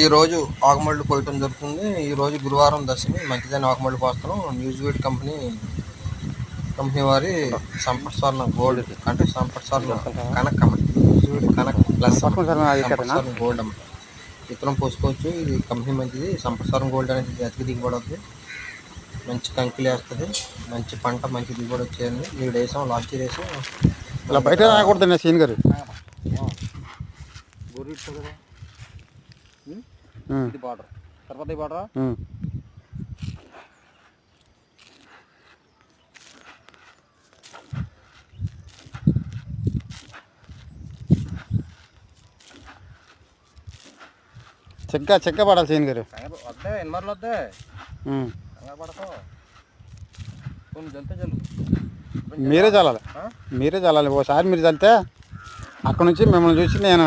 ఈ రోజు ఆకుమళ్ళు పోయటం జరుగుతుంది. ఈ రోజు గురువారం దశమి మంచిదైన ఆకుమళ్ళు పోస్తున్నాం న్యూస్ వీడ్ కంపెనీ కంపెనీ వారి సంపత్ స్వర్ణ గోల్డ్ అంటే సంపత్ స్వర్ణ కనక్ అమ్మ న్యూస్ వీడ్ కనక్ ప్లస్? స్వర్ణ గోల్డ్ అమ్మ విత్తనం పోసుకోవచ్చు. ఇది కంపెనీ మంచిది. సంపత్ స్వర్ణ గోల్డ్ అనేది అతికి దిగుబడి అవుతుంది మంచి కంకిలు వేస్తుంది మంచి పంట మంచి దిగుబడి వచ్చేయండి. ఈ వేసాం లాస్ట్ ఇయర్ వేసాం ఇలా బయట రాకూడదు సీన్ గారు. ఇది బార్డర్ తర్వాత ఈ బార్డర్. చెక్క చెక్క పడాలి సీన్ గారు. వద్దే ఎన్మర్లు వద్దే? ఉమ్. కంగారు పడతావు. జల్తే జల్లు. మీరే చల్లాలి? మీరే చల్లాలి ఓసారి మీరు చల్లితే అక్కడ నుంచి మిమ్మల్ని చూసి నేను